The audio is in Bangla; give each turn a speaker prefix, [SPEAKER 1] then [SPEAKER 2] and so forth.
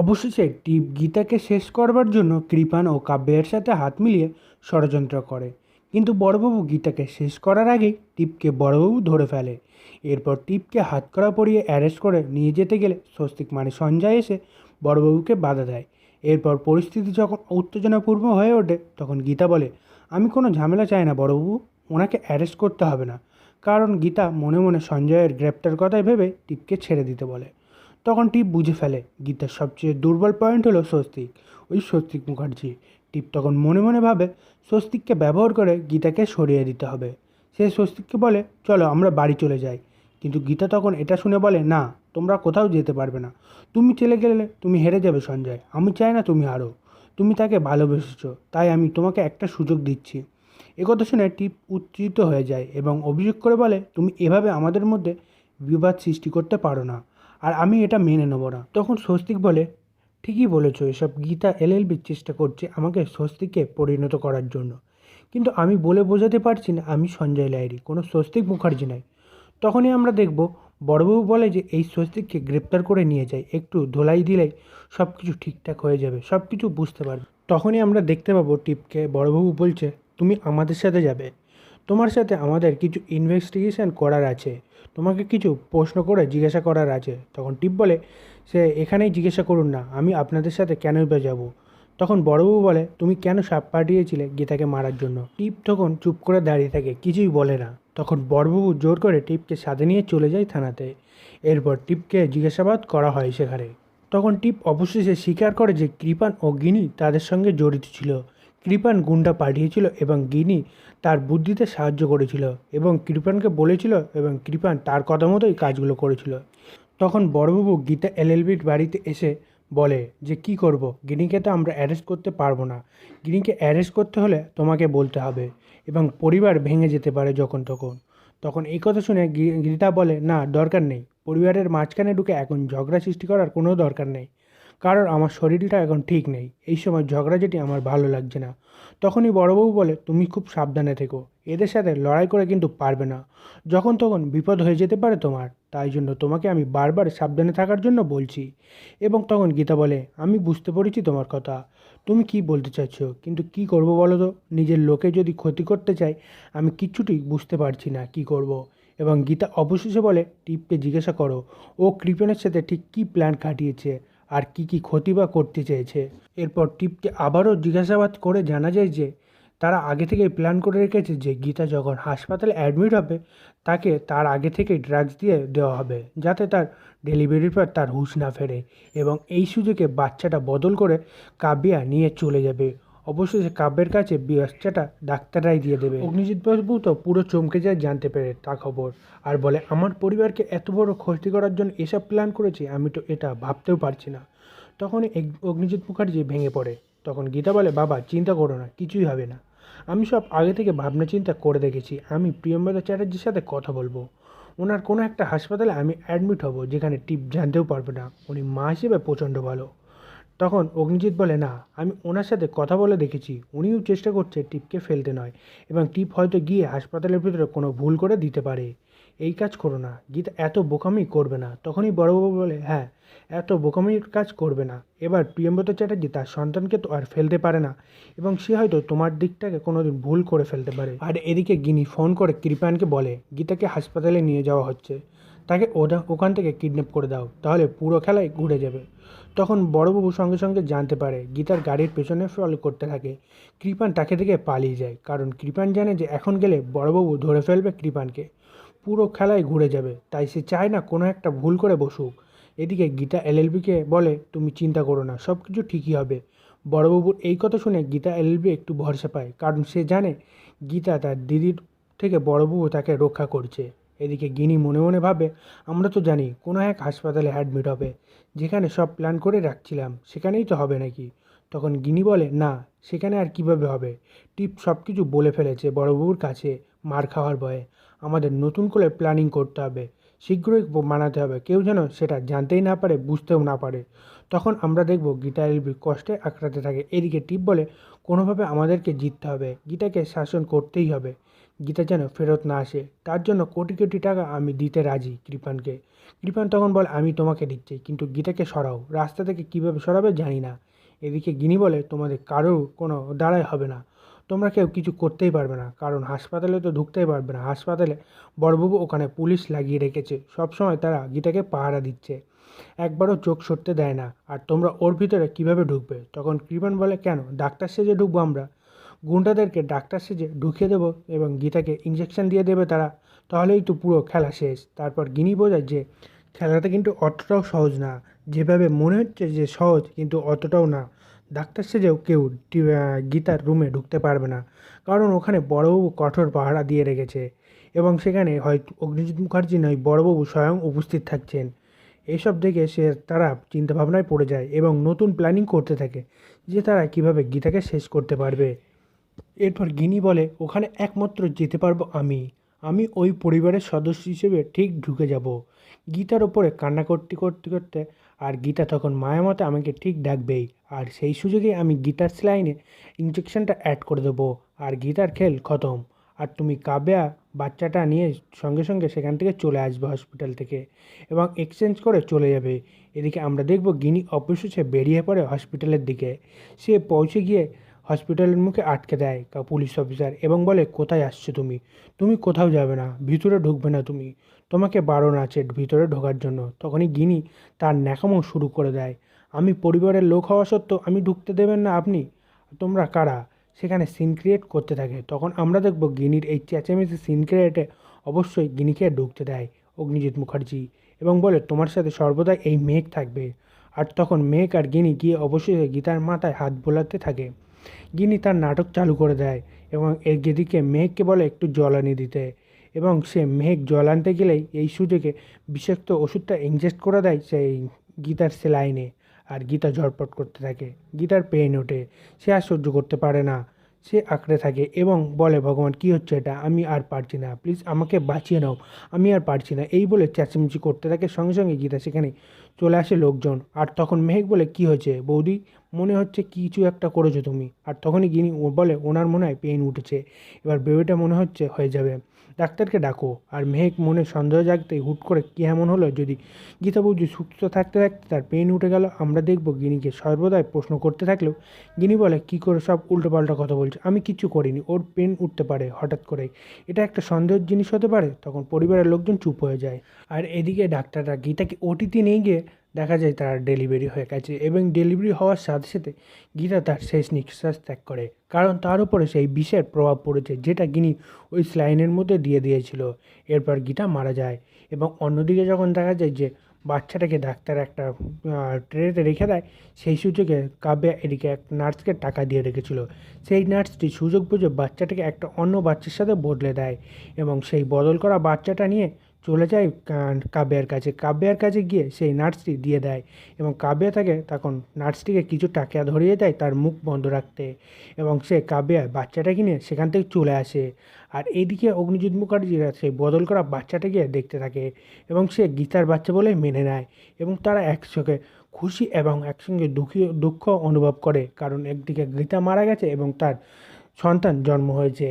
[SPEAKER 1] অবশেষে টিপ গীতাকে শেষ করবার জন্য কৃপান ও কাব্যের সাথে হাত মিলিয়ে ষড়যন্ত্র করে। কিন্তু বড়বাবু গীতাকে শেষ করার আগেই টিপকে বড়বাবু ধরে ফেলে। এরপর টিপকে হাত করা পরিয়ে অ্যারেস্ট করে নিয়ে যেতে গেলে স্বস্তিক মানে সঞ্জয় এসে বড়বাবুকে বাধা দেয়। এরপর পরিস্থিতি যখন উত্তেজনাপূর্ণ হয়ে ওঠে, তখন গীতা বলে, আমি কোনো ঝামেলা চাই না বড়বাবু, ওনাকে অ্যারেস্ট করতে হবে না। কারণ গীতা মনে মনে সঞ্জয়ের গ্রেপ্তার কথাই ভেবে টিপকে ছেড়ে দিতে বলে। তখন টিপ বুঝে ফেলে, গীতার সবচেয়ে দুর্বল পয়েন্ট হলো স্বস্তিক। ওই স্বস্তিক মুখার্জি। টিপ তখন মনে মনে ভাবে, স্বস্তিককে ব্যবহার করে গীতাকে সরিয়ে দিতে হবে। সে স্বস্তিককে বলে, চলো, আমরা বাড়ি চলে যাই। কিন্তু গীতা তখন এটা শুনে বলে, না, তোমরা কোথাও যেতে পারবে না। তুমি চলে গেলে তুমি হেরে যাবে সঞ্জয়। আমি চাই না তুমি হারো। তুমি তাকে ভালোবেসেছো, তাই আমি তোমাকে একটা সুযোগ দিচ্ছি। একথা শুনে টিপ উত্তেজিত হয়ে যায় এবং অভিযোগ করে বলে, তুমি এভাবে আমাদের মধ্যে বিবাদ সৃষ্টি করতে পারো না। আর আমি এটা মেনে নেব না। তখন স্বস্তিক বলে, ঠিকই বলেছ, এসব গীতা এলএলবির চেষ্টা করছে আমাকে স্বস্তিকে পরিণত করার জন্য। কিন্তু আমি বলে বোঝাতে পারছি না, আমি সঞ্জয় লাইরি কোনো স্বস্তিক মুখার্জি নাই তখনই আমরা দেখব, বড়বাবু বলে যে এই স্বস্তিককে গ্রেপ্তার করে নিয়ে যায়, একটু ধোলাই দিলেই সব কিছু ঠিকঠাক হয়ে যাবে সব কিছু বুঝতে পারবে। তখনই আমরা দেখতে পাবো টিপকে, বড়বাবু বলছে, তুমি আমাদের সাথে যাবে। তোমার সাথে আমাদের কিছু ইনভেস্টিগেশন করার আছে। তোমাকে কিছু প্রশ্ন করে জিজ্ঞাসা করার আছে। তখন টিপ বলে, সে এখানেই জিজ্ঞাসা করুন না, আমি আপনাদের সাথে কেনই বা যাব? তখন বড়বাবু বলে, তুমি কেন সাপ পাঠিয়েছিলে গীতাকে মারার জন্য? টিপ তখন চুপ করে দাঁড়িয়ে থাকে, কিছুই বলে না। তখন বড়বাবু জোর করে টিপকে সাথে নিয়ে চলে যায় থানাতে। এরপর টিপকে জিজ্ঞাসাবাদ করা হয় সেখানে। তখন টিপ অবশেষে স্বীকার করে যে কৃপান ও গিনি তাদের সঙ্গে জড়িত ছিল। কৃপান গুন্ডা পাঠিয়েছিল এবং গিনি তার বুদ্ধিতে সাহায্য করেছিল এবং কৃপানকে বলেছিল এবং কৃপান তার কথা মতোই কাজগুলো করেছিল। তখন বড়বাবু গীতা এলএলবির বাড়িতে এসে বলে যে, কি করব? গিনিকে তো আমরা অ্যারেস্ট করতে পারব না। গিনিকে অ্যারেস্ট করতে হলে তোমাকে বলতে হবে এবং পরিবার ভেঙে যেতে পারে যখন তখন। তখন এই কথা শুনে গীতা বলে, না, দরকার নেই। পরিবারের মাঝখানে ঢুকে এখন ঝগড়া সৃষ্টি করার কোনো দরকার নেই। কারণ আমার শরীরটা এখন ঠিক নেই। এই সময় ঝগড়াঝাটি আমার ভালো লাগছে না। তখনই বড়বাবু বলে, তুমি খুব সাবধানে থেকো। এদের সাথে লড়াই করে কিন্তু পারবে না। যখন তখন বিপদ হয়ে যেতে পারে তোমার। তাই জন্য তোমাকে আমি বারবার সাবধানে থাকার জন্য বলছি। এবং তখন গীতা বলে, আমি বুঝতে পেরেছি তোমার কথা। তুমি কি বলতে চাইছো? কিন্তু কি করব বলো তো? নিজের লোকে যদি ক্ষতি করতে চাই আমি কিচ্ছুটি বুঝতে পারছি না কি করব। এবং গীতা অবশেষে বলে, টিপকে জিজ্ঞাসা করো। ও কৃপণের সাথে ঠিক কী প্ল্যান কাটিয়েছে? আর কি কি ক্ষতি বা করতে চেয়েছে। এরপর টিপকে আবারও জিজ্ঞাসাবাদ করে জানা যায় যে, তারা আগে থেকে প্ল্যান করে রেখেছে যে গীতা যখন হাসপাতালে অ্যাডমিট হবে, তাকে তার আগে থেকে ড্রাগস দিয়ে দেওয়া হবে, যাতে তার ডেলিভারির পর তার হুশ না ফেরে এবং এই সুযোগে বাচ্চাটা বদল করে কাবিয়া নিয়ে চলে যাবে। অবশেষে কাব্যের কাছে বাচ্চাটা ডাক্তাররাই দিয়ে দেবে। অগ্নিজিৎ বাবু তো পুরো চমকে যায় জানতে পেরে তা খবর। আর বলে, আমার পরিবারকে এত বড় ক্ষতি করার জন্য এসব প্ল্যান করেছি, আমি তো এটা ভাবতেও পারছি না। তখনই এক- অগ্নিজিৎ মুখার্জি ভেঙে পড়ে। তখন গীতা বলে, বাবা, চিন্তা করো না, কিছুই হবে না। আমি সব আগে থেকে ভাবনা চিন্তা করে দেখেছি। আমি প্রিয়ম্বদা চ্যাটার্জির সাথে কথা বলব। ওনার কোনো একটা হাসপাতালে আমি অ্যাডমিট হব, যেখানে টিপ জানতেও পারবে না। উনি মা হিসেবে প্রচণ্ড ভালো। তখন অগ্নিজিৎ বলে, না, আমি ওনার সাথে কথা বলে দেখেছি। উনিও চেষ্টা করছে টিপকে ফেলতে নয় এবং টিপ হয়তো গিয়ে হাসপাতালের ভিতরে কোনো ভুল করে দিতে পারে। এই কাজ করো না। গীতা এত বোকামি করবে না। তখনই বড়বাবু বলে হ্যাঁ এত বোকামির কাজ করবে না। এবার প্রিয়ম্বত চ্যাটার্জি তার সন্তানকে তো আর ফেলতে পারে না এবং সে হয়তো তোমার দিকটাকে কোনোদিন ভুল করে ফেলতে পারে। আর এদিকে গিনি ফোন করে কৃপানকে বলে, গীতাকে হাসপাতালে নিয়ে যাওয়া হচ্ছে। তাকে ওটা ওখান থেকে কিডন্যাপ করে দাও, তাহলে পুরো খেলায় ঘুরে যাবে। তখন বড়বাবু সঙ্গে সঙ্গে জানতে পারে, গীতার গাড়ির পেছনে ফলো করতে থাকে। কৃপান তাকে থেকে পালিয়ে যায়, কারণ কৃপান জানে যে এখন গেলে বড়বাবু ধরে ফেলবে কৃপানকে। পুরো খেলায় ঘুরে যাবে, তাই সে চায় না কোনো একটা ভুল করে বসুক। এদিকে গীতা এলএলবিকে বলে, তুমি চিন্তা করো না সব কিছু ঠিকই হবে। বড়বাবুর এই কথা শুনে গীতা এলএলবি একটু ভরসা পায়, কারণ সে জানে গীতা তার দিদির থেকে বড়বাবু তাকে রক্ষা করছে। এদিকে গিনি মনে মনে ভাবে, আমরা তো জানি কোনো এক হাসপাতালে অ্যাডমিট হবে, যেখানে সব প্ল্যান করে রাখছিলাম, সেখানেই তো হবে নাকি? তখন গিনি বলে, না, সেখানে আর কীভাবে হবে? টিপ সব কিছু বলে ফেলেছে বড়বাবুর কাছে, মার খাওয়ার ভয়ে। আমাদের নতুন করে প্ল্যানিং করতে হবে। শীঘ্রই বানাতে হবে। কেউ যেন সেটা জানতেই না পারে, বুঝতেও না পারে। তখন আমরা দেখব গীতা এলবি কষ্টে আঁকড়াতে থাকে। এদিকে টিপ বলে, কোনোভাবে আমাদেরকে জিততে হবে। গীতাকে শাসন করতেই হবে। গীতা যেন ফেরত না আসে। তার জন্য কোটি কোটি টাকা আমি দিতে রাজি কৃপানকে। কৃপান তখন বলে, আমি তোমাকে দিচ্ছি, কিন্তু গীতাকে সরাও। রাস্তা থেকে কীভাবে সরাবে জানি না। এদিকে গিনি বলে, তোমাদের কারোর কোনো দাঁড়াই হবে না। তোমরা কেউ কিছু করতেই পারবে না। কারণ হাসপাতালে তো ঢুকতেই পারবে না। হাসপাতালে বড়বাবু ওখানে পুলিশ লাগিয়ে রেখেছে। সবসময় তারা গীতাকে পাহারা দিচ্ছে। একবারও চোখ সরতে দেয় না। আর তোমরা ওর ভিতরে কীভাবে ঢুকবে? তখন কৃপান বলে, কেন? ডাক্তার সেজে ঢুকবো আমরা। গুন্ডাদেরকে ডাক্তার সেজে ঢুকিয়ে দেবো এবং গীতাকে ইঞ্জেকশন দিয়ে দেবে তারা। তাহলেই তো পুরো খেলা শেষ। তারপর গিনি বোঝায় যে, খেলাটা কিন্তু অতটাও সহজ না। যেভাবে মনে হচ্ছে যে সহজ, কিন্তু অতটাও না। ডাক্তার সেজেও কেউ গীতার রুমে ঢুকতে পারবে না। কারণ ওখানে বড়বাবু কঠোর পাহারা দিয়ে রেখেছে। এবং সেখানে হয় অগ্নিজিৎ মুখার্জি নয়, বড়বাবু স্বয়ং উপস্থিত থাকছেন। এইসব দেখে সে তারা চিন্তাভাবনায় পড়ে যায় এবং নতুন প্ল্যানিং করতে থাকে যে তারা কীভাবে গীতাকে শেষ করতে পারবে। এরপর গিনি বলে, ওখানে একমাত্র যেতে পারব আমি। আমি ওই পরিবারের সদস্য হিসেবে ঠিক ঢুকে যাব। গীতার ওপরে কান্না করতে করতে করতে আর গীতা তখন মায়া মতে আমাকে ঠিক ডাকবেই। আর সেই সুযোগে আমি গীতার স্লাইনে ইঞ্জেকশনটা অ্যাড করে দেবো। আর গীতার খেল খতম। আর তুমি কাব্যা বাচ্চাটা নিয়ে সঙ্গে সঙ্গে সেখান থেকে চলে আসবে হসপিটাল থেকে এবং এক্সচেঞ্জ করে চলে যাবে। এদিকে আমরা দেখব গিনি অবশেষে বেরিয়ে পড়ে হসপিটালের দিকে। সে পৌঁছে গিয়ে হসপিটালের মুখে আটকে দেয় কা পুলিশ অফিসার এবং বলে, কোথায় আসছো তুমি? তুমি কোথাও যাবে না, ভিতরে ঢুকবে না তুমি। তোমাকে বারণ আছে ভিতরে ঢোকার জন্য। তখনই গিনি তার ন্যাকামো শুরু করে দেয়। আমি পরিবারের লোক হওয়া সত্ত্বেও আমি ঢুকতে দেবেন না আপনি? তোমরা কারা? সেখানে সিন ক্রিয়েট করতে থাকে। তখন আমরা দেখব গিনির এই চেঁচামেচি সিন ক্রিয়েটে অবশ্যই গিনিকে ঢুকতে দেয় অগ্নিজিৎ মুখার্জি এবং বলে, তোমার সাথে সর্বদাই এই মেঘ থাকবে। আর তখন মেঘ আর গিনি গিয়ে অবশ্যই গীতার মাথায় হাত বোলাতে থাকে। গিনি তার নাটক চালু করে দেয় এবং এদিকে মেঘকে বলে একটু জলানি দিতে এবং সে মেঘ জল আনতে গেলেই এই সুযোগে বিষাক্ত ওষুধটা ইনজেস্ট করে দেয় সেই গীতার সেলাইনে আর গীতা ঝটপট করতে থাকে। গীতার পেন ওঠে, সে আর সহ্য করতে পারে না। সে আঁকড়ে থাকে এবং বলে, ভগবান, কী হচ্ছে এটা? আমি আর পারছি না। প্লিজ আমাকে বাঁচিয়ে নাও। আমি আর পারছি না। এই বলে চেঁচামেচি করতে থাকে। সঙ্গে সঙ্গে গীতা সেখানে চলে আসে লোকজন। আর তখন মেহেক বলে, কি হয়েছে বৌদি? মনে হচ্ছে কিছু একটা করেছ তুমি। আর তখনই গিনি ও বলে, ওনার মনে হয় পেন উঠেছে। এবার বেবিটা মনে হচ্ছে হয়ে যাবে। ডাক্তারকে ডাকো। আর মেহেক মনে সন্দেহ জাগতেই হুট করে কি এমন হলো যদি গীতা বৌদি সুস্থ থাকতে থাকতে তার পেন উঠে গেল, আমরা দেখব গিনিকে সর্বদাই প্রশ্ন করতে থাকলেও গিনি বলে, কী করে সব উল্টোপাল্টা কথা বলছে? আমি কিচ্ছু করিনি, ওর পেন উঠতে পারে হঠাৎ করেই এটা একটা সন্দেহের জিনিস হতে পারে, তখন পরিবারের লোকজন চুপ হয়ে যায়। আর এদিকে ডাক্তাররা গীতাকে ওটিতে নিয়ে গিয়ে দেখা যায় তার ডেলিভারি হয়ে গেছে এবং ডেলিভারি হওয়ার সাথে সাথে গীতা তার শেষ নিঃশ্বাস ত্যাগ করে। কারণ তার উপরে সেই বিষের প্রভাব পড়েছে যেটা গিনি ওই স্লাইনের মধ্যে দিয়ে দিয়েছিল। এরপর গীতা মারা যায় এবং অন্যদিকে যখন দেখা যায় যে বাচ্চাটাকে ডাক্তার একটা ট্রেতে রেখে দেয়, সেই সুযোগে কাব্যা এদিকে এক নার্সকে টাকা দিয়ে রেখেছিল। সেই নার্সটি সুযোগ বুঝে বাচ্চাটাকে একটা অন্য বাচ্চার সাথে বদলে দেয় এবং সেই বদল করা বাচ্চাটা নিয়ে চলে যায় কাব্যার কাছে। কাব্যার কাছে গিয়ে সেই নার্সটি দিয়ে দেয় এবং কাব্যা তাকে তখন নার্সটিকে কিছু টাকা ধরিয়ে দেয় তার মুখ বন্ধ রাখতে এবং সে কাব্যা বাচ্চাটাকে নিয়ে সেখান থেকে চলে আসে। আর এইদিকে অগ্নিজিৎ মুখার্জিরা সেই বদল করা বাচ্চাটাকে দেখতে থাকে এবং সে গীতার বাচ্চা বলে মেনে নেয় এবং তারা একসঙ্গে খুশি এবং একসঙ্গে দুঃখী, দুঃখ অনুভব করে। কারণ একদিকে গীতা মারা গেছে এবং তার সন্তান জন্ম হয়েছে।